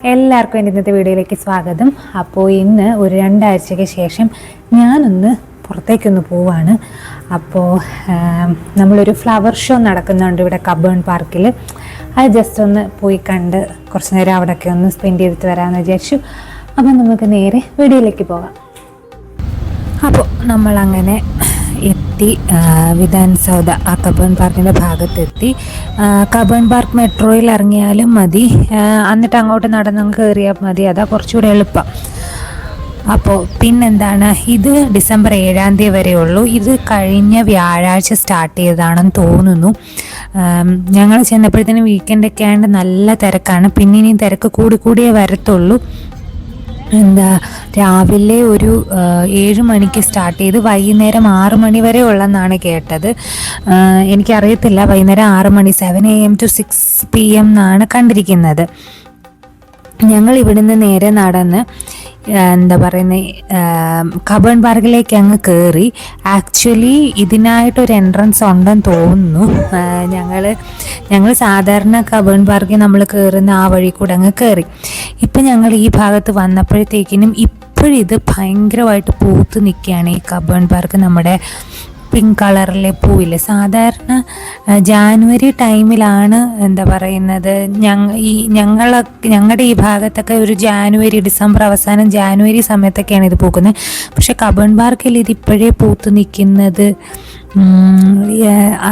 എല്ലാവർക്കും എന്റെ ഇന്നത്തെ വീഡിയോയിലേക്ക് സ്വാഗതം. അപ്പോൾ ഇന്ന് ഒരു രണ്ടാഴ്ചയ്ക്ക് ശേഷം ഞാനൊന്ന് പുറത്തേക്കൊന്ന് പോവാണ്. അപ്പോൾ നമ്മളൊരു ഫ്ലവർ ഷോ നടക്കുന്നുണ്ട് ഇവിടെ കബേൺ പാർക്കിൽ. അത് ജസ്റ്റ് ഒന്ന് പോയി കണ്ട് കുറച്ച് നേരം അവിടെയൊക്കെ ഒന്ന് സ്പെൻഡ് ചെയ്തിട്ട് വരാമെന്ന് വിചാരിച്ചു. അപ്പം നമുക്ക് നേരെ വീഡിയോയിലേക്ക് പോകാം. അപ്പോൾ നമ്മളങ്ങനെ എത്തി വിധാൻ സൗദ ആ കബൺ പാർക്കിന്റെ ഭാഗത്തെത്തി. കബൺ പാർക്ക് മെട്രോയിൽ ഇറങ്ങിയാലും മതി. എന്നിട്ട് അങ്ങോട്ട് നടന്ന് കയറിയാൽ മതി. അതാ കുറച്ചുകൂടെ എളുപ്പം. അപ്പോൾ പിന്നെന്താണ്? ഇത് ഡിസംബർ ഏഴാം തീയതി വരെ ഉള്ളൂ. ഇത് കഴിഞ്ഞ വ്യാഴാഴ്ച സ്റ്റാർട്ട് ചെയ്തതാണെന്ന് തോന്നുന്നു. ഞങ്ങൾ ചെന്നപ്പോഴത്തേനും വീക്കെൻഡൊക്കെ ആയതുകൊണ്ട് നല്ല തിരക്കാണ്. പിന്നെ ഇനിയും തിരക്ക് കൂടി കൂടിയേ വരത്തുള്ളൂ. എന്താ രാവിലെ ഒരു ഏഴ് മണിക്ക് സ്റ്റാർട്ട് ചെയ്ത് വൈകുന്നേരം ആറ് മണി വരെ ഉള്ളെന്നാണ് കേട്ടത്. എനിക്കറിയത്തില്ല വൈകുന്നേരം ആറ് മണി seven A M to six P M എന്നാണ് കണ്ടിരിക്കുന്നത്. ഞങ്ങൾ ഇവിടുന്ന് നേരെ നടന്ന് എന്താ പറയുന്നത് കബൺ പാർക്കിലേക്ക് അങ്ങ് കയറി ആക്ച്വലി ഇതിനായിട്ടൊരു എൻട്രൻസ് ഉണ്ടെന്ന് തോന്നുന്നു. ഞങ്ങൾ ഞങ്ങൾ സാധാരണ കബൺ പാർക്കിൽ നമ്മൾ കയറുന്ന ആ വഴി കൂടെ അങ്ങ് കയറി ഇപ്പം ഞങ്ങൾ ഈ ഭാഗത്ത് വന്നപ്പോഴത്തേക്കിനും ഇപ്പോഴിത് ഭയങ്കരമായിട്ട് പൂത്ത് നിൽക്കുകയാണ് ഈ കബൺ പാർക്ക് നമ്മുടെ പിങ്ക് കളറിലെ പൂവില്ലേ? സാധാരണ ജാനുവരി ടൈമിലാണ് എന്താ പറയുന്നത് ഞങ്ങ ഈ ഞങ്ങൾ ഞങ്ങളുടെ ഈ ഭാഗത്തൊക്കെ ഒരു ജാനുവരി ഡിസംബർ അവസാനം ജാനുവരി സമയത്തൊക്കെയാണ് ഇത് പൂക്കുന്നത്. പക്ഷെ കബൺ പാർക്കിൽ ഇത് ഇപ്പോഴേ പൂത്ത് നിൽക്കുന്നത്.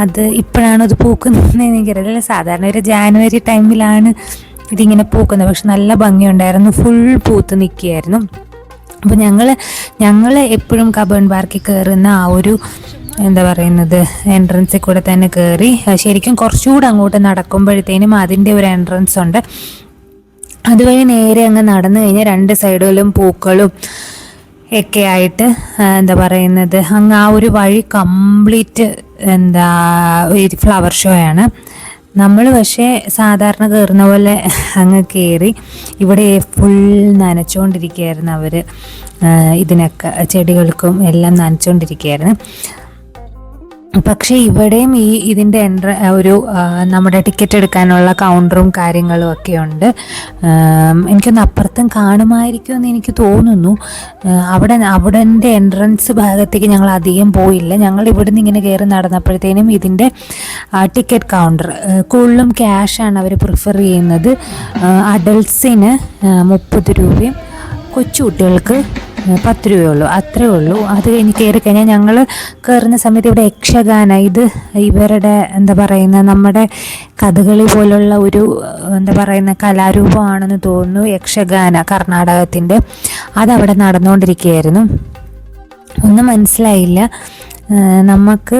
അത് ഇപ്പോഴാണ് ഇത് പൂക്കുന്നതെന്ന് എനിക്കറിയില്ല. സാധാരണ ഒരു ജാനുവരി ടൈമിലാണ് ഇതിങ്ങനെ പൂക്കുന്നത്. പക്ഷെ നല്ല ഭംഗിയുണ്ടായിരുന്നു. ഫുൾ പൂത്ത് നിൽക്കുകയായിരുന്നു. അപ്പോൾ ഞങ്ങൾ ഞങ്ങൾ എപ്പോഴും കബൺ പാർക്കിൽ കയറുന്ന ആ ഒരു എന്താ പറയുന്നത്? എൻട്രൻസിൽ കൂടെ തന്നെ കയറി ശരിക്കും കുറച്ചുകൂടെ അങ്ങോട്ട് നടക്കുമ്പോഴത്തേനും അതിന്റെ ഒരു എൻട്രൻസ് ഉണ്ട്. അതുവഴി നേരെ അങ്ങ് നടന്നു കഴിഞ്ഞാൽ രണ്ട് സൈഡിലും പൂക്കളും ഒക്കെ ആയിട്ട് എന്താ പറയുന്നത് അങ്ങ് ആ ഒരു വഴി കംപ്ലീറ്റ് എന്താ ഒരു ഫ്ലവർ ഷോ ആണ്. നമ്മൾ പക്ഷേ സാധാരണ കയറുന്ന പോലെ അങ്ങ് കയറി ഇവിടെ ഫുൾ നനച്ചുകൊണ്ടിരിക്കുകയായിരുന്നു അവർ ഇതിനൊക്കെ ചെടികൾക്കും എല്ലാം നനച്ചുകൊണ്ടിരിക്കുകയായിരുന്നു പക്ഷേ ഇവിടെയും ഈ ഇതിന്റെ എൻട്ര ഒരു നമ്മുടെ ടിക്കറ്റ് എടുക്കാനുള്ള കൗണ്ടറും കാര്യങ്ങളും ഒക്കെ ഉണ്ട്. എനിക്കൊന്ന് അപ്പുറത്തും കാണുമായിരിക്കുമെന്ന് എനിക്ക് തോന്നുന്നു. അവിടെ അവിടെ എൻട്രൻസ് ഭാഗത്തേക്ക് ഞങ്ങൾ അധികം പോയില്ല. ഞങ്ങൾ ഇവിടുന്ന് ഇങ്ങനെ കയറി നടന്നപ്പോഴത്തേനും ഇതിന്റെ ടിക്കറ്റ് കൗണ്ടർ കൂടുതലും ക്യാഷാണ് അവർ പ്രിഫർ ചെയ്യുന്നത്. അഡൾട്ട്സിന് മുപ്പത് രൂപയും കൊച്ചുകുട്ടികൾക്ക് പത്ത് രൂപയുള്ളൂ അത്രേ ഉള്ളൂ. അത് കഴിഞ്ഞ് കയറി കഴിഞ്ഞാൽ ഞങ്ങൾ കയറുന്ന സമയത്ത് ഇവിടെ യക്ഷഗാന ഇത് ഇവരുടെ എന്താ പറയുന്ന നമ്മുടെ കഥകളി പോലുള്ള ഒരു എന്താ പറയുന്ന കലാരൂപമാണെന്ന് തോന്നുന്നു യക്ഷഗാന കർണാടകത്തിന്റെ. അതവിടെ നടന്നുകൊണ്ടിരിക്കുകയായിരുന്നു. ഒന്നും മനസ്സിലായില്ല. നമുക്ക്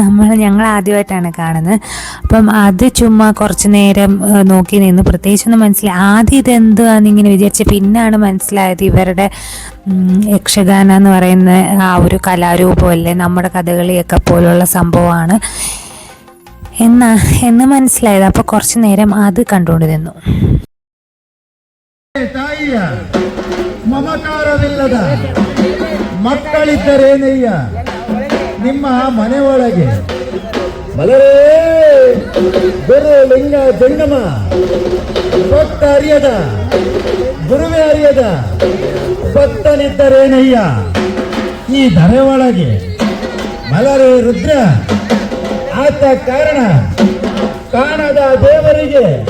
നമ്മൾ ഞങ്ങൾ ആദ്യമായിട്ടാണ് കാണുന്നത്. അപ്പം അത് ചുമ്മാ കുറച്ച് നേരം നോക്കി നിന്ന് പ്രത്യേകിച്ചൊന്നും മനസ്സിലായി ആദ്യം ഇതെന്തുവാന്ന് ഇങ്ങനെ വിചാരിച്ച് പിന്നാണ് മനസ്സിലായത് ഇവരുടെ യക്ഷഗാന എന്ന് പറയുന്ന ആ ഒരു കലാരൂപമല്ലേ നമ്മുടെ കഥകളിയൊക്കെ പോലുള്ള സംഭവമാണ്. എന്നാ എന്ന് മനസ്സിലായത്. അപ്പോൾ കുറച്ച് നേരം അത് കണ്ടുകൊണ്ട് നിന്നു. മക്കളിത്തരേ ಮಕ್ಕಳಿದ್ದರೇನಯ್ಯ ನಿಮ್ಮ ಮನೆ ಒಳಗೆ ಮಲರೇ ಲಿಂಗ ಜಂಗಮ. ಭಕ್ತ ಅರಿಯದ. ಗುರುವೇ ಅರಿಯದ. ಭಕ್ತನಿದ್ದರೇನಯ್ಯ. ಈ ಧರೆ ಒಳಗೆ. ಮಲರೆ ರುದ್ರ. ಆತ ಕಾರಣ. ಕಾಣದ ದೇವರಿಗೆ.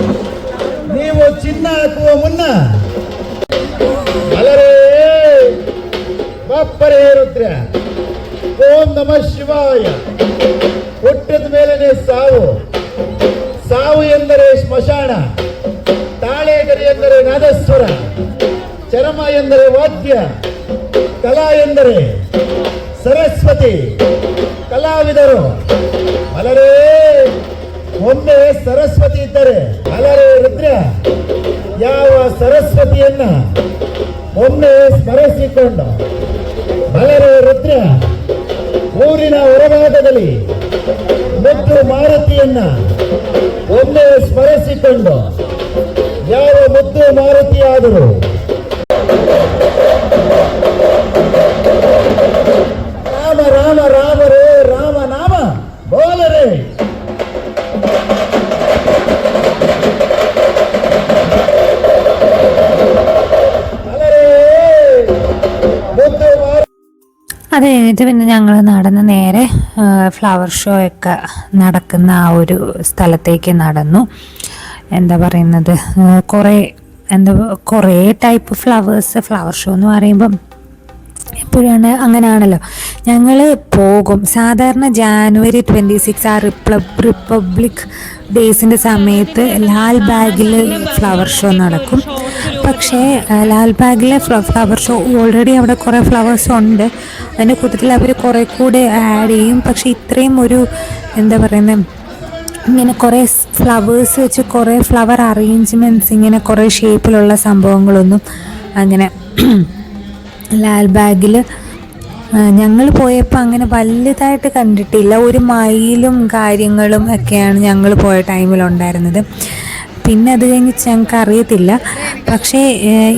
ನೀವು ಚಿನ್ನ ಹಾಕುವ ಮುನ್ನ. ಮಲರೇ. ಬಾಪ್ಪರೇ ರುದ್ರ. ಓಂ ನಮ ಶಿವಾಯ. ಹುಟ್ಟಿದ ಮೇಲೆನೆ ಸಾವು. ಸಾವು ಎಂದರೆ ಸ್ಮಶಾನ. ತಾಳೆಗರಿ ಎಂದರೆ ನಾದಸ್ವರ. ಚರಮ ಎಂದರೆ ವಾದ್ಯ. ಕಲಾ ಎಂದರೆ ಸರಸ್ವತಿ. ಕಲಾವಿದರು ಅಲರೇ ಒಮ್ಮೆ ಸರಸ್ವತಿ ಇದ್ದರೆ ಅಲರೇ ರುದ್ರ. ಯಾವ ಸರಸ್ವತಿಯನ್ನ ಒಮ್ಮೆ ಸ್ಮರಿಸಿಕೊಂಡು ಅಲರೇ ರುದ್ರ. ಊರಿನ ಹೊರಭಾಗದಲ್ಲಿ ಮುದ್ದು ಮಾರುತಿಯನ್ನ ಒಂದೇ ಸ್ಮರಿಸಿಕೊಂಡು ಯಾವ ಮುದ್ದು ಮಾರುತಿಯಾದರೂ കഴിഞ്ഞിട്ട് പിന്നെ ഞങ്ങൾ നടന്ന് നേരെ ഫ്ലവർ ഷോ ഒക്കെ നടക്കുന്ന ആ ഒരു സ്ഥലത്തേക്ക് നടന്നു. എന്താ പറയുന്നത്? കുറേ എന്താ കുറേ ടൈപ്പ് ഫ്ലവേഴ്സ് ഫ്ലവർ ഷോ എന്ന് പറയുമ്പം എപ്പോഴാണ് അങ്ങനെയാണല്ലോ ഞങ്ങൾ പോകും. സാധാരണ ജാനുവരി ട്വന്റി സിക്സ് ആ റിപ്ലബ് റിപ്പബ്ലിക് ഡേയ്സിന്റെ സമയത്ത് ലാൽ ബാഗിൽ ഫ്ലവർ ഷോ നടക്കും. പക്ഷേ ലാൽ ബാഗിലെ ഫ്ലവർ ഷോ ഓൾറെഡി അവിടെ കുറേ ഫ്ലവേഴ്സ് ഉണ്ട്. അതിന്റെ കൂട്ടത്തിൽ അവർ കുറേ കൂടെ ആഡ് ചെയ്യും. പക്ഷേ ഇത്രയും ഒരു എന്താ പറയുന്നത് ഇങ്ങനെ കുറേ ഫ്ലവേഴ്സ് വെച്ച് കുറേ ഫ്ലവർ അറേഞ്ച്മെന്റ്സ് ഇങ്ങനെ കുറേ ഷേപ്പിലുള്ള സംഭവങ്ങളൊന്നും അങ്ങനെ ലാൽ ബാഗിൽ ഞങ്ങൾ പോയപ്പോൾ അങ്ങനെ വലുതായിട്ട് കണ്ടിട്ടില്ല. ഒരു മയിലും കാര്യങ്ങളും ഒക്കെയാണ് ഞങ്ങൾ പോയ ടൈമിലുണ്ടായിരുന്നത് പിന്നെ അത് കഴിഞ്ഞ് ഞങ്ങൾക്ക് അറിയത്തില്ല. പക്ഷേ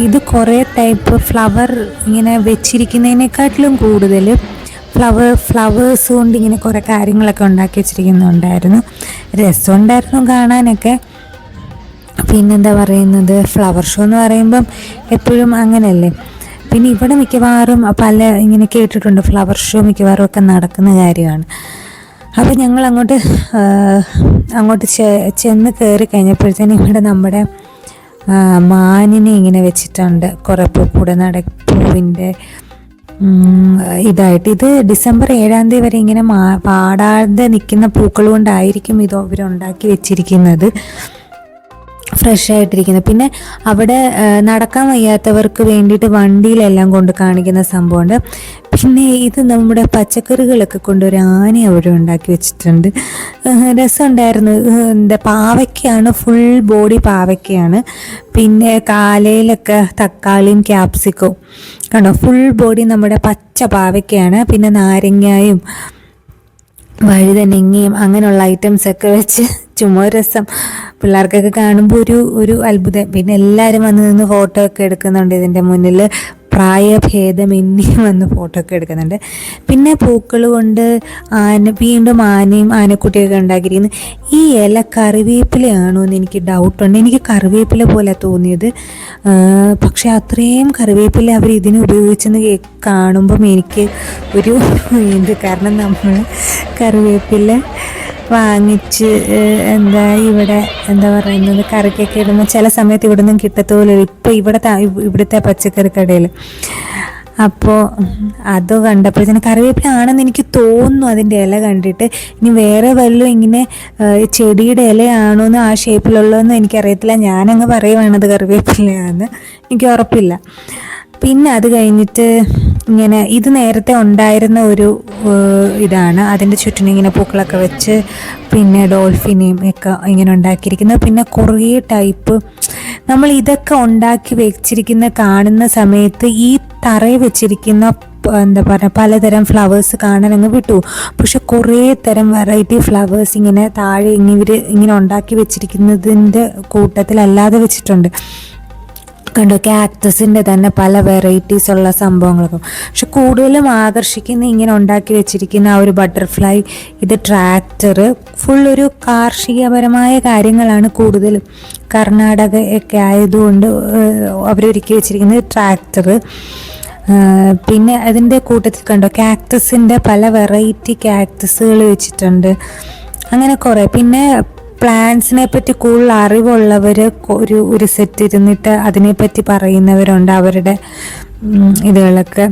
ഇത് കുറേ ടൈപ്പ് ഫ്ലവർ ഇങ്ങനെ വെച്ചിരിക്കുന്നതിനെക്കാട്ടിലും കൂടുതൽ ഫ്ലവർ ഫ്ലവേഴ്സ് കൊണ്ട് ഇങ്ങനെ കുറേ കാര്യങ്ങളൊക്കെ ഉണ്ടാക്കി വെച്ചിരിക്കുന്നുണ്ടായിരുന്നു. രസമുണ്ടായിരുന്നു കാണാനൊക്കെ. പിന്നെന്താ പറയുന്നത്? ഫ്ലവർ ഷോ എന്ന് പറയുമ്പം എപ്പോഴും അങ്ങനെയല്ലേ പിന്നെ ഇവിടെ മിക്കവാറും പല ഇങ്ങനെ കേട്ടിട്ടുണ്ട് ഫ്ലവർ ഷോ മിക്കവാറും ഒക്കെ നടക്കുന്ന കാര്യമാണ്. അപ്പോൾ ഞങ്ങൾ അങ്ങോട്ട് അങ്ങോട്ട് ചെന്ന് കയറി കഴിഞ്ഞപ്പോഴത്തേനും ഇവിടെ നമ്മുടെ മാനിനെ ഇങ്ങനെ വെച്ചിട്ടുണ്ട്. കുറേ പൂക്കൂടെ നട പൂവിന്റെ ഇതായിട്ട്. ഇത് ഡിസംബർ ഏഴാം തീയതി വരെ ഇങ്ങനെ പാടാതെ നിൽക്കുന്ന പൂക്കൾ കൊണ്ടായിരിക്കും ഇത് അവരുണ്ടാക്കി വെച്ചിരിക്കുന്നത്. ഫ്രഷ് ആയിട്ടിരിക്കുന്നത് പിന്നെ അവിടെ നടക്കാൻ വയ്യാത്തവർക്ക് വേണ്ടിയിട്ട് വണ്ടിയിലെല്ലാം കൊണ്ട് കാണിക്കുന്ന സംഭവമുണ്ട്. പിന്നെ ഇത് നമ്മുടെ പച്ചക്കറികളൊക്കെ കൊണ്ട് ഒരു ആന അവിടെ ഉണ്ടാക്കി വെച്ചിട്ടുണ്ട്. രസം രസമുണ്ടായിരുന്നു. എന്താ പാവയ്ക്കാണ് ഫുൾ ബോഡി പാവയ്ക്കാണ് പിന്നെ കാലയിലൊക്കെ തക്കാളിയും ക്യാപ്സിക്കവും കണ്ടോ ഫുൾ ബോഡി നമ്മുടെ പച്ച പാവയ്ക്കാണ് പിന്നെ നാരങ്ങായും വഴുതനങ്ങയും അങ്ങനെയുള്ള ഐറ്റംസ് ഒക്കെ വെച്ച് ചുമ്മാ രസം. പിള്ളേർക്കൊക്കെ കാണുമ്പോൾ ഒരു ഒരു അത്ഭുതം. പിന്നെ എല്ലാവരും വന്ന് നിന്ന് ഫോട്ടോ ഒക്കെ എടുക്കുന്നുണ്ട് ഇതിന്റെ മുന്നിൽ പ്രായഭേദമെന്നി വന്ന് ഫോട്ടോ ഒക്കെ എടുക്കുന്നുണ്ട്. പിന്നെ പൂക്കൾ കൊണ്ട് ആന വീണ്ടും ആനയും ആനക്കുട്ടിയൊക്കെ ഉണ്ടാക്കിയിരിക്കുന്നു. ഈ ഇല കറിവേപ്പിലയാണോ എന്ന് എനിക്ക് ഡൗട്ടുണ്ട് എനിക്ക് കറിവേപ്പില പോലെ തോന്നിയത്. പക്ഷെ അത്രയും കറിവേപ്പില അവർ ഇതിന് ഉപയോഗിച്ചെന്ന് കാണുമ്പം എനിക്ക് ഒരു എന്ത് കാരണം നമ്മൾ കറിവേപ്പില വാങ്ങിച്ച് എന്താ ഇവിടെ എന്താ പറയുന്നത് കറിക്കൊക്കെ ഇടുമ്പോൾ ചില സമയത്ത് ഇവിടെ നിന്നും കിട്ടത്തോലും ഇപ്പോൾ ഇവിടെ ഇവിടുത്തെ പച്ചക്കറി കടയിൽ. അപ്പോൾ അത് കണ്ടപ്പോഴത്തേന് കറിവേപ്പില ആണെന്ന് എനിക്ക് തോന്നുന്നു അതിന്റെ ഇല കണ്ടിട്ട്. ഇനി വേറെ വല്ലതും ഇങ്ങനെ ചെടിയുടെ ഇലയാണോ എന്ന് ആ ഷേപ്പിലുള്ളതെന്ന് എനിക്കറിയത്തില്ല. ഞാനങ്ങ് പറയുവാണത് കറിവേപ്പിലയാണെന്ന്. എനിക്ക് ഉറപ്പില്ല. പിന്നെ അത് കഴിഞ്ഞിട്ട് ഇങ്ങനെ ഇത് നേരത്തെ ഉണ്ടായിരുന്ന ഒരു ഇതാണ്. അതിന്റെ ചുറ്റിനും ഇങ്ങനെ പൂക്കളൊക്കെ വെച്ച് പിന്നെ ഡോൾഫിനെയും ഒക്കെ ഇങ്ങനെ ഉണ്ടാക്കിയിരിക്കുന്നത് പിന്നെ കുറേ ടൈപ്പ് നമ്മൾ ഇതൊക്കെ ഉണ്ടാക്കി വെച്ചിരിക്കുന്ന കാണുന്ന സമയത്ത് ഈ തറയിൽ വെച്ചിരിക്കുന്ന എന്താ പറയുക പലതരം ഫ്ലവേഴ്സ് കാണാൻ അങ്ങ് വിട്ടു. പക്ഷെ കുറേ തരം വെറൈറ്റി ഫ്ലവേഴ്സ് ഇങ്ങനെ താഴെ ഇങ്ങനെ ഇങ്ങനെ ഉണ്ടാക്കി വെച്ചിരിക്കുന്നതിന്റെ കൂട്ടത്തിലല്ലാതെ വെച്ചിട്ടുണ്ട്. കണ്ടോ. ക്യാക്ടസിന്റെ തന്നെ പല വെറൈറ്റീസ് ഉള്ള സംഭവങ്ങളൊക്കെ. പക്ഷെ കൂടുതലും ആകർഷിക്കുന്ന ഇങ്ങനെ ഉണ്ടാക്കി വെച്ചിരിക്കുന്ന ആ ഒരു ബട്ടർഫ്ലൈ ഇത് ട്രാക്ടർ ഫുൾ ഒരു കാർഷികപരമായ കാര്യങ്ങളാണ് കൂടുതലും. കർണാടക ഒക്കെ ആയതുകൊണ്ട് അവരൊരുക്കി വെച്ചിരിക്കുന്നത് ട്രാക്ടർ പിന്നെ അതിന്റെ കൂട്ടത്തിൽ കണ്ടോ. ക്യാക്ടസിന്റെ പല വെറൈറ്റി ക്യാക്ടസുകൾ വെച്ചിട്ടുണ്ട്. അങ്ങനെ കുറേ. പിന്നെ പ്ലാന്റ്സിനെ പറ്റി കൂടുതൽ അറിവുള്ളവർ ഒരു ഒരു സെറ്റ് ഇരുന്നിട്ട് അതിനെപ്പറ്റി പറയുന്നവരുണ്ട് അവരുടെ ഇതുകളൊക്കെ.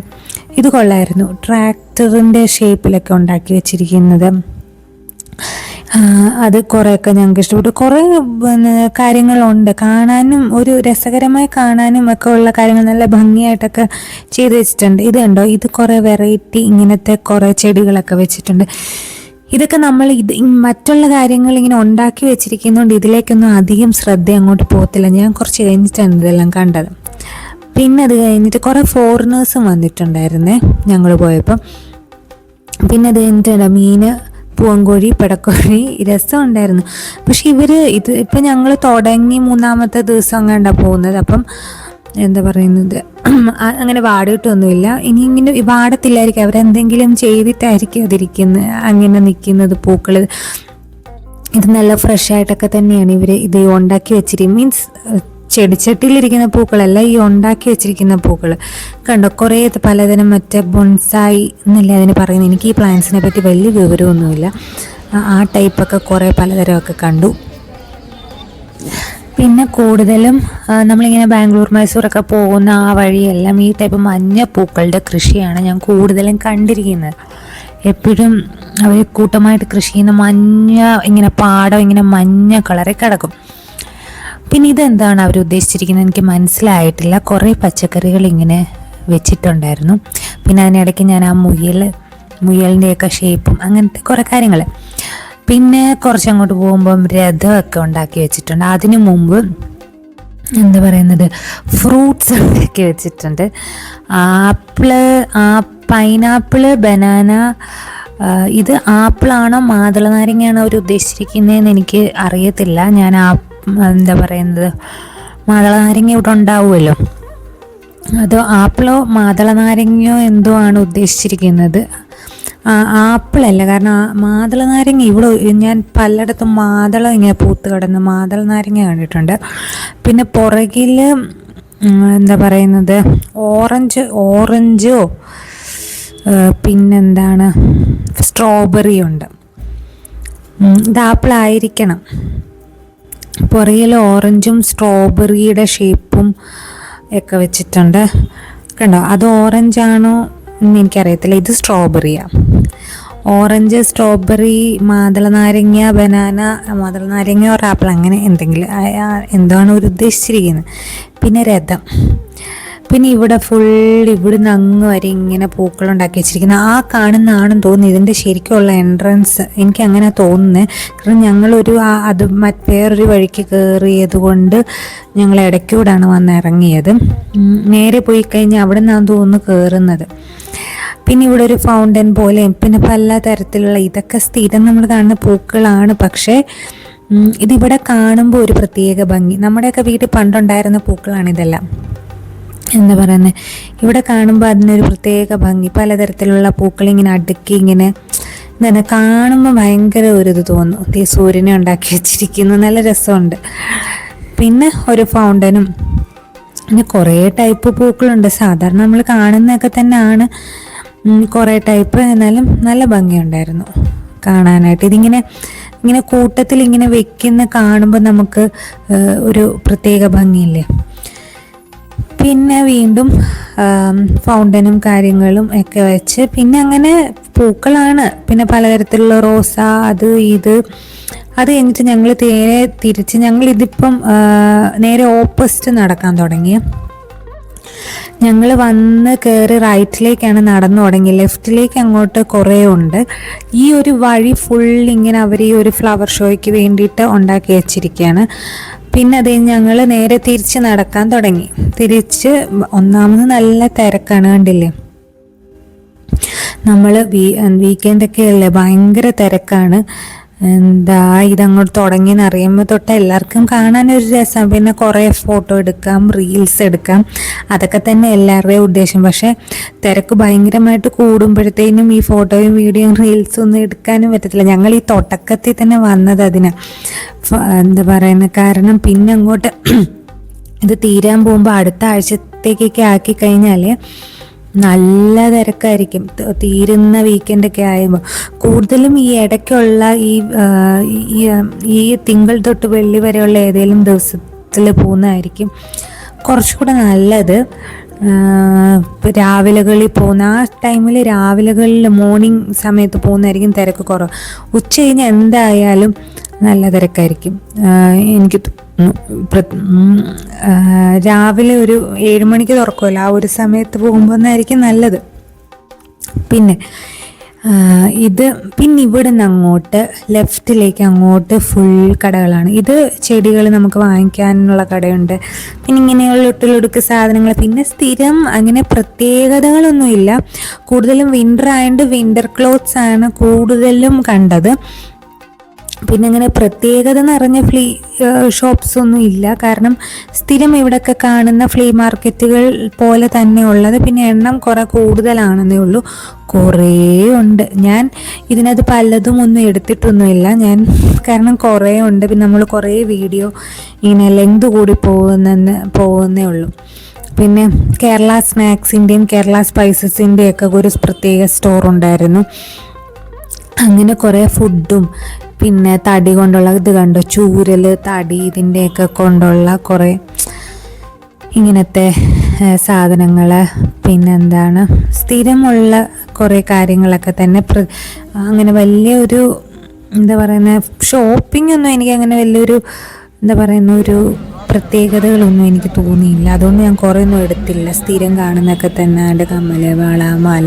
ഇത് കൊള്ളായിരുന്നു. ട്രാക്ടറിന്റെ ഷേപ്പിലൊക്കെ ഉണ്ടാക്കി വെച്ചിരിക്കുന്നത്. അത് കുറേയൊക്കെ ഞങ്ങൾക്ക് ഇഷ്ടപ്പെട്ടു. കുറേ കാര്യങ്ങളുണ്ട്. കാണാനും ഒരു രസകരമായി കാണാനും ഒക്കെ ഉള്ള കാര്യങ്ങൾ നല്ല ഭംഗിയായിട്ടൊക്കെ ചെയ്ത് വെച്ചിട്ടുണ്ട്. ഇത് ഇത് കുറേ വെറൈറ്റി ഇങ്ങനത്തെ കുറേ ചെടികളൊക്കെ വെച്ചിട്ടുണ്ട്. ഇതൊക്കെ നമ്മൾ ഇത് മറ്റുള്ള കാര്യങ്ങൾ ഇങ്ങനെ ഉണ്ടാക്കി വെച്ചിരിക്കുന്നതുകൊണ്ട് ഇതിലേക്കൊന്നും അധികം ശ്രദ്ധ അങ്ങോട്ട് പോകത്തില്ല. ഞാൻ കുറച്ച് കഴിഞ്ഞിട്ടാണ് ഇതെല്ലാം കണ്ടത്. പിന്നെ അത് കഴിഞ്ഞിട്ട് കുറേ ഫോറിനേഴ്സും വന്നിട്ടുണ്ടായിരുന്നേ ഞങ്ങൾ പോയപ്പം. പിന്നെ അത് കഴിഞ്ഞിട്ട് മീന് പൂവൻകോഴി പിടക്കോഴി രസം ഉണ്ടായിരുന്നു. പക്ഷെ ഇവർ ഇത് ഇപ്പം ഞങ്ങൾ തുടങ്ങി മൂന്നാമത്തെ ദിവസം കണ്ടാണ് പോകുന്നത്. അപ്പം എന്താ പറയുന്നത്? അങ്ങനെ വാടിയിട്ടൊന്നുമില്ല ഇനി ഇങ്ങനെ വാടത്തില്ലായിരിക്കും. അവരെന്തെങ്കിലും ചെയ്തിട്ടായിരിക്കും അതിരിക്കുന്നത് അങ്ങനെ നിൽക്കുന്നത് പൂക്കൾ ഇത് നല്ല ഫ്രഷ് ആയിട്ടൊക്കെ തന്നെയാണ് ഇവർ ഇത് ഉണ്ടാക്കി വെച്ചിരിക്കുന്നത് മീൻസ് ചെടിച്ചട്ടിയിലിരിക്കുന്ന പൂക്കളല്ല ഈ ഉണ്ടാക്കി വെച്ചിരിക്കുന്ന പൂക്കൾ കണ്ടോ കുറേ പലതരം മറ്റേ ബൊൺസായി എന്നല്ല അതിന് പറയുന്നത് എനിക്ക് ഈ പ്ലാന്റ്സിനെ പറ്റി വലിയ വിവരമൊന്നുമില്ല. ആ ടൈപ്പൊക്കെ കുറേ പലതരമൊക്കെ കണ്ടു. പിന്നെ കൂടുതലും നമ്മളിങ്ങനെ ബാംഗ്ലൂർ മൈസൂർ ഒക്കെ പോകുന്ന ആ വഴിയെല്ലാം ഈ ടൈപ്പ് മഞ്ഞ പൂക്കളുടെ കൃഷിയാണ് ഞാൻ കൂടുതലും കണ്ടിരിക്കുന്നത്. എപ്പോഴും അവർ കൂട്ടമായിട്ട് കൃഷി ചെയ്യുന്ന മഞ്ഞ ഇങ്ങനെ പാടം ഇങ്ങനെ മഞ്ഞ കളറിൽ കിടക്കും. പിന്നെ ഇതെന്താണ് അവർ ഉദ്ദേശിച്ചിരിക്കുന്നത്? എനിക്ക് മനസ്സിലായിട്ടില്ല. കുറേ പച്ചക്കറികൾ ഇങ്ങനെ വെച്ചിട്ടുണ്ടായിരുന്നു. പിന്നെ അതിനിടയ്ക്ക് ഞാൻ ആ മുയൽ മുയലിന്റെയൊക്കെ ഷേപ്പും അങ്ങനത്തെ കുറേ കാര്യങ്ങൾ. പിന്നെ കുറച്ചങ്ങോട്ട് പോകുമ്പം രഥമൊക്കെ ഉണ്ടാക്കി വെച്ചിട്ടുണ്ട്. അതിനു മുമ്പ് എന്താ പറയുന്നത്? ഫ്രൂട്ട്സ് ഉണ്ടാക്കി വെച്ചിട്ടുണ്ട്. ആപ്പിൾ ആ പൈനാപ്പിൾ ബനാന ഇത് ആപ്പിളാണോ മാതള നാരങ്ങയാണോ അവർ ഉദ്ദേശിച്ചിരിക്കുന്നതെന്ന് എനിക്ക് അറിയത്തില്ല. ഞാൻ ആ എന്താ പറയുന്നത് മാതള നാരങ്ങ ഇവിടെ ഉണ്ടാവുമല്ലോ. അതോ ആപ്പിളോ മാതള നാരങ്ങയോ എന്തോ ആണ് ഉദ്ദേശിച്ചിരിക്കുന്നത്? ആപ്പിളല്ല? കാരണം മാതള നാരങ്ങ ഇവിടെ ഞാൻ പലയിടത്തും മാതളം ഇങ്ങനെ പൂത്ത് കിടന്ന് മാതള നാരങ്ങ കണ്ടിട്ടുണ്ട്. പിന്നെ പുറകിൽ എന്താ പറയുന്നത്? ഓറഞ്ച് ഓറഞ്ചോ പിന്നെന്താണ്? സ്ട്രോബെറി ഉണ്ട്. ഇത് ആപ്പിളായിരിക്കണം പുറകിൽ ഓറഞ്ചും സ്ട്രോബെറിയുടെ ഷേപ്പും ഒക്കെ വെച്ചിട്ടുണ്ട്. കണ്ടോ? അത് ഓറഞ്ചാണോ എന്ന് എനിക്കറിയത്തില്ല. ഇത് സ്ട്രോബെറിയാണ് ഓറഞ്ച് സ്ട്രോബെറി മാതള നാരങ്ങ ബനാന മാതള നാരങ്ങ ഒരു ആപ്പിൾ അങ്ങനെ എന്തെങ്കിലും എന്താണ് ഒരു ഉദ്ദേശിച്ചിരിക്കുന്നത്. പിന്നെ രഥം. പിന്നെ ഇവിടെ ഫുൾ ഇവിടുന്ന് അങ്ങ് വരെ ഇങ്ങനെ പൂക്കളുണ്ടാക്കി വെച്ചിരിക്കുന്നത്. ആ കാണുന്നതാണെന്ന് തോന്നുന്നു. ഇതിന്റെ ശരിക്കുള്ള എൻട്രൻസ് എനിക്ക് അങ്ങനെ തോന്നുന്നത് കാരണം ഞങ്ങളൊരു അത് മറ്റ് വേറൊരു വഴിക്ക് കയറിയത് കൊണ്ട് ഞങ്ങൾ ഇടയ്ക്കൂടാണ് വന്ന് ഇറങ്ങിയത്. നേരെ പോയി കഴിഞ്ഞാൽ അവിടെ നിന്നാണ് തോന്നുന്നു കയറുന്നത് പിന്നെ ഇവിടെ ഒരു ഫൗണ്ടൻ പോലെയും പിന്നെ പല തരത്തിലുള്ള ഇതൊക്കെ സ്ഥിരം നമ്മൾ കാണുന്ന പൂക്കളാണ്. പക്ഷേ ഇതിവിടെ കാണുമ്പോൾ ഒരു പ്രത്യേക ഭംഗി. നമ്മുടെയൊക്കെ വീട്ടിൽ പണ്ടുണ്ടായിരുന്ന പൂക്കളാണ് ഇതെല്ലാം. എന്താ പറയുന്നത് ഇവിടെ കാണുമ്പോൾ അതിനൊരു പ്രത്യേക ഭംഗി. പലതരത്തിലുള്ള പൂക്കൾ ഇങ്ങനെ അടുക്കി ഇങ്ങനെ എന്താണ് കാണുമ്പോൾ ഭയങ്കര ഒരു ഇത് തോന്നും. ഈ സൂര്യനെ ഉണ്ടാക്കി വെച്ചിരിക്കുന്നു. നല്ല രസമുണ്ട്. പിന്നെ ഒരു ഫൗണ്ടനും പിന്നെ കുറേ ടൈപ്പ് പൂക്കളുണ്ട്. സാധാരണ നമ്മൾ കാണുന്നതൊക്കെ തന്നെയാണ്. കുറേ ടൈപ്പ് എന്നാലും നല്ല ഭംഗിയുണ്ടായിരുന്നു കാണാനായിട്ട്. ഇതിങ്ങനെ ഇങ്ങനെ കൂട്ടത്തിൽ ഇങ്ങനെ വെക്കുന്ന കാണുമ്പോൾ നമുക്ക് ഒരു പ്രത്യേക ഭംഗിയില്ലേ? പിന്നെ വീണ്ടും ഫൗണ്ടനും കാര്യങ്ങളും ഒക്കെ വെച്ച് പിന്നെ അങ്ങനെ പൂക്കളാണ്. പിന്നെ പലതരത്തിലുള്ള റോസ അത് ഇത്. അത് കഴിഞ്ഞിട്ട് ഞങ്ങൾ നേരെ തിരിച്ച് ഞങ്ങൾ ഇതിപ്പം നേരെ ഓപ്പോസിറ്റ് നടക്കാൻ തുടങ്ങി. ഞങ്ങൾ വന്ന് കയറി റൈറ്റിലേക്കാണ് നടന്നു തുടങ്ങി. ലെഫ്റ്റിലേക്ക് അങ്ങോട്ട് കുറേ ഉണ്ട്. ഈ ഒരു വഴി ഫുൾ ഇങ്ങനെ അവർ ഈ ഒരു ഫ്ലവർ ഷോയ്ക്ക് വേണ്ടിയിട്ട് ഉണ്ടാക്കി വെച്ചിരിക്കുകയാണ് പിന്നെ അത് ഞങ്ങൾ നേരെ തിരിച്ച് നടക്കാൻ തുടങ്ങി. തിരിച്ച് ഒന്നാമത് നല്ല തിരക്കാണ് കണ്ടില്ലേ? നമ്മൾ വീ വീക്കെൻഡൊക്കെ അല്ലേ? ഭയങ്കര തിരക്കാണ്. എന്താ ഇതങ്ങോട്ട് തുടങ്ങി അറിയുമ്പോൾ തൊട്ട് എല്ലാവർക്കും കാണാനൊരു രസം. പിന്നെ കുറേ ഫോട്ടോ എടുക്കാം റീൽസ് എടുക്കാം. അതൊക്കെ തന്നെ എല്ലാവരുടെയും ഉദ്ദേശം. പക്ഷേ തിരക്ക് ഭയങ്കരമായിട്ട് കൂടുമ്പോഴത്തേനും ഈ ഫോട്ടോയും വീഡിയോയും റീൽസും ഒന്നും എടുക്കാനും പറ്റത്തില്ല. ഞങ്ങൾ ഈ തുടക്കത്തിൽ തന്നെ വന്നത് അതിന്. എന്താ പറയുന്നത് കാരണം പിന്നെ അങ്ങോട്ട് ഇത് തീരാൻ പോകുമ്പോൾ അടുത്ത ആഴ്ചത്തേക്കൊക്കെ ആക്കി കഴിഞ്ഞാൽ നല്ല തിരക്കായിരിക്കും. തീരുന്ന തീരുന്ന വീക്കെൻഡൊക്കെ ആയുമ്പോൾ കൂടുതലും ഈ ഇടയ്ക്കുള്ള ഈ ഈ തിങ്കൾ തൊട്ട് വെള്ളി വരെയുള്ള ഏതെങ്കിലും ദിവസത്തിൽ പോകുന്നതായിരിക്കും കുറച്ചുകൂടെ നല്ലത്. രാവിലകളിൽ പോകുന്ന ആ ടൈമിൽ രാവിലകളിൽ മോർണിംഗ് സമയത്ത് പോകുന്നതായിരിക്കും തിരക്ക് കുറവ്. ഉച്ച കഴിഞ്ഞ് എന്തായാലും നല്ല തിരക്കായിരിക്കും. എനിക്ക് രാവിലെ ഒരു ഏഴുമണിക്ക് തുറക്കുമല്ലോ ആ ഒരു സമയത്ത് പോകുമ്പോൾ ആയിരിക്കും നല്ലത്. പിന്നെ ഇത് പിന്നെ ഇവിടെ നിന്ന് അങ്ങോട്ട് ലെഫ്റ്റിലേക്ക് അങ്ങോട്ട് ഫുൾ കടകളാണ്. ഇത് ചെടികൾ നമുക്ക് വാങ്ങിക്കാനുള്ള കടയുണ്ട്. പിന്നെ ഇങ്ങനെയുള്ള ഒട്ടിലൊടുക്ക് സാധനങ്ങൾ. പിന്നെ സ്ഥിരം അങ്ങനെ പ്രത്യേകതകളൊന്നുമില്ല. കൂടുതലും വിന്റർ ആയതുകൊണ്ട് വിന്റർ ക്ലോത്ത്സ് ആണ് കൂടുതലും കണ്ടത്. പിന്നെ അങ്ങനെ പ്രത്യേകത നിറഞ്ഞ ഫ്ലീ ഷോപ്സ് ഒന്നും ഇല്ല. കാരണം സ്ഥിരം ഇവിടെയൊക്കെ കാണുന്ന ഫ്ലീ മാർക്കറ്റുകൾ പോലെ തന്നെ ഉള്ളത്. പിന്നെ എണ്ണം കുറെ കൂടുതലാണെന്നേ ഉള്ളൂ. കുറേ ഉണ്ട്. ഞാൻ ഇതിനകത്ത് പലതും ഒന്നും എടുത്തിട്ടൊന്നുമില്ല. ഞാൻ കാരണം കുറേ ഉണ്ട്. പിന്നെ നമ്മൾ കുറേ വീഡിയോ ഇങ്ങനെ ലെങ്ത് കൂടി പോകുന്നെന്ന് പോകുന്നേ ഉള്ളൂ. പിന്നെ കേരള സ്നാക്സിന്റെയും കേരള സ്പൈസസിന്റെയും ഒക്കെ ഒരു പ്രത്യേക സ്റ്റോർ ഉണ്ടായിരുന്നു അങ്ങനെ കുറേ ഫുഡും പിന്നെ തടി കൊണ്ടുള്ള ഇത് കണ്ടോ? ചൂരൽ തടി ഇതിന്റെയൊക്കെ കൊണ്ടുള്ള കുറേ ഇങ്ങനത്തെ സാധനങ്ങൾ പിന്നെന്താണ്? സ്ഥിരമുള്ള കുറേ കാര്യങ്ങളൊക്കെ തന്നെ അങ്ങനെ വലിയൊരു എന്താ പറയുന്നത് ഷോപ്പിംഗ് ഒന്നും എനിക്ക് അങ്ങനെ വലിയൊരു എന്താ പറയുന്ന ഒരു പ്രത്യേകതകളൊന്നും എനിക്ക് തോന്നിയില്ല. അതുകൊണ്ട് ഞാൻ കുറേ ഒന്നും എടുത്തില്ല. സ്ഥിരം കാണുന്നൊക്കെ തന്നെ അതിന്റെ കമ്മൽ വള മാല.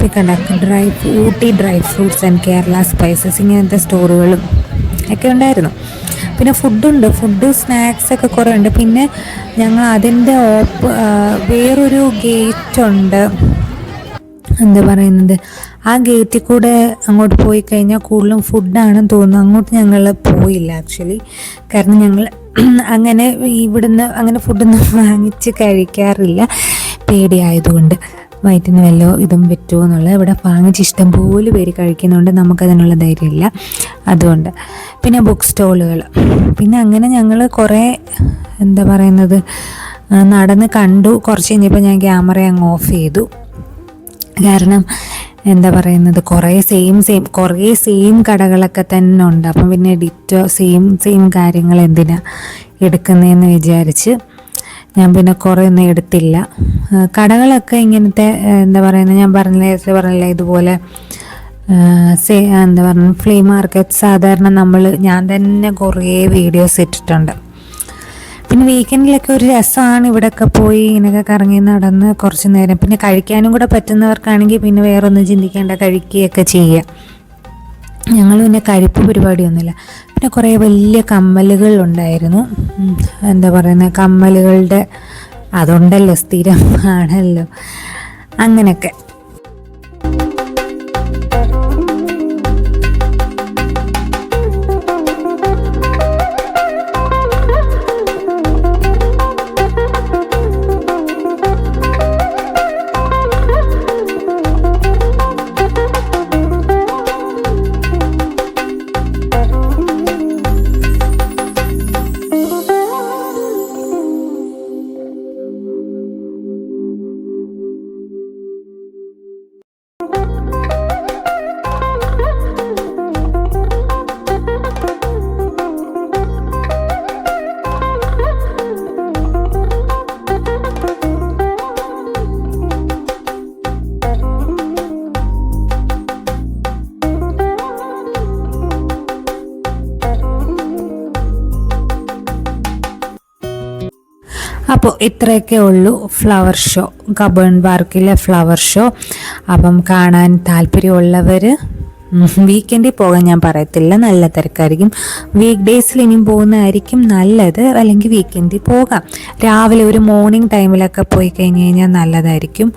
പിന്നെ കണ്ട dry Ooty dry fruits and Kerala spices ഇങ്ങനത്തെ സ്റ്റോറുകളും ഒക്കെ ഉണ്ടായിരുന്നു. പിന്നെ ഫുഡുണ്ട് ഫുഡ് സ്നാക്സ് ഒക്കെ കുറേ ഉണ്ട്. പിന്നെ ഞങ്ങൾ അതിന്റെ ഓപ്പ് വേറൊരു ഗേറ്റ് ഉണ്ട്. എന്താ പറയുന്നത്? ആ ഗേറ്റിൽ കൂടെ അങ്ങോട്ട് പോയി കഴിഞ്ഞാൽ കൂടുതലും ഫുഡാണെന്ന് തോന്നുന്നു. അങ്ങോട്ട് ഞങ്ങൾ പോയില്ല ആക്ച്വലി കാരണം ഞങ്ങൾ അങ്ങനെ ഇവിടുന്ന് അങ്ങനെ ഫുഡൊന്നും വാങ്ങിച്ച് കഴിക്കാറില്ല. പേടിയായതുകൊണ്ട്. വയറ്റിന് വല്ലോ ഇതും പറ്റുമോ എന്നുള്ളത് ഇവിടെ വാങ്ങിച്ച് ഇഷ്ടം പോലെ പേര് കഴിക്കുന്നുണ്ട്. നമുക്കതിനുള്ള ധൈര്യമില്ല. അതുകൊണ്ട് പിന്നെ ബുക്ക് സ്റ്റോളുകൾ പിന്നെ അങ്ങനെ ഞങ്ങൾ കുറേ എന്താ പറയുന്നത് നടന്ന് കണ്ടു. കുറച്ച് കഴിഞ്ഞപ്പോൾ ഞാൻ ക്യാമറ അങ്ങ് ഓഫ് ചെയ്തു. കാരണം എന്താ പറയുന്നത് കുറേ സെയിം സെയിം കുറേ സെയിം കടകളൊക്കെ തന്നെ ഉണ്ട്. അപ്പം പിന്നെ ഡിറ്റോ സെയിം സെയിം കാര്യങ്ങൾ എന്തിനാ എടുക്കുന്നതെന്ന് വിചാരിച്ച് ഞാൻ പിന്നെ കുറേ ഒന്നും എടുത്തില്ല കടകളൊക്കെ ഇങ്ങനത്തെ എന്താ പറയുന്നത് ഞാൻ പറഞ്ഞ നേരത്തെ പറഞ്ഞില്ല ഇതുപോലെ സേ എന്താ പറയുക ഫ്ലീ മാർക്കറ്റ് സാധാരണ നമ്മൾ ഞാൻ തന്നെ കുറേ വീഡിയോസ് ഇട്ടിട്ടുണ്ട്. പിന്നെ വീക്കെൻഡിലൊക്കെ ഒരു രസമാണ് ഇവിടെയൊക്കെ പോയി ഇങ്ങനെയൊക്കെ കറങ്ങി നടന്ന് കുറച്ച് നേരം. പിന്നെ കഴിക്കാനും കൂടെ പറ്റുന്നവർക്കാണെങ്കിൽ പിന്നെ വേറൊന്നും ചിന്തിക്കേണ്ട കഴിക്കുകയൊക്കെ ചെയ്യുക ഞങ്ങൾ പിന്നെ കഴിപ്പ് പരിപാടിയൊന്നുമില്ല. പിന്നെ കുറേ വലിയ കമ്മലുകൾ ഉണ്ടായിരുന്നു എന്താ പറയുന്നത് കമ്മലുകളുടെ അതുണ്ടല്ലോ സ്ഥിരമാണല്ലോ അങ്ങനെയൊക്കെ. ഇത്രയൊക്കെ ഉള്ളൂ ഫ്ലവർ ഷോ കബേൺ പാർക്കിലെ ഫ്ലവർ ഷോ അപ്പം കാണാൻ താല്പര്യമുള്ളവർ വീക്കെൻഡിൽ പോകാൻ ഞാൻ പറയത്തില്ല. നല്ല തിരക്കായിരിക്കും. വീക്ക് ഡേയ്സിൽ ഇനിയും പോകുന്നതായിരിക്കും നല്ലത്. അല്ലെങ്കിൽ വീക്കെൻഡിൽ പോകാം. രാവിലെ ഒരു മോർണിംഗ് ടൈമിലൊക്കെ പോയി കഴിഞ്ഞ് കഴിഞ്ഞാൽ നല്ലതായിരിക്കും.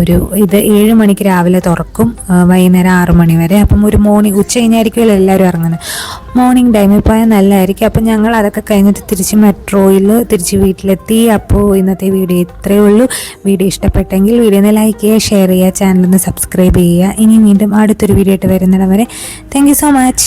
ഒരു ഇത് ഏഴ് മണിക്ക് രാവിലെ തുറക്കും. വൈകുന്നേരം ആറ് മണി വരെ. അപ്പം ഒരു മോർണിംഗ് ഉച്ച കഴിഞ്ഞായിരിക്കുമല്ലോ എല്ലാവരും ഇറങ്ങുന്നത്. മോർണിംഗ് ടൈമിൽ പോയാൽ നല്ലതായിരിക്കും. അപ്പം ഞങ്ങൾ അതൊക്കെ കഴിഞ്ഞിട്ട് തിരിച്ച് മെട്രോയിൽ തിരിച്ച് വീട്ടിലെത്തി. അപ്പോൾ ഇന്നത്തെ വീഡിയോ ഇത്രയേ ഉള്ളൂ. വീഡിയോ ഇഷ്ടപ്പെട്ടെങ്കിൽ വീഡിയോ ഒന്ന് ലൈക്ക് ചെയ്യുക ഷെയർ ചെയ്യുക ചാനലൊന്ന് സബ്സ്ക്രൈബ് ചെയ്യുക. ഇനി വീണ്ടും അടുത്തൊരു വീഡിയോ ആയിട്ട് വരുന്നിടം വരെ താങ്ക് യു സോ മച്ച്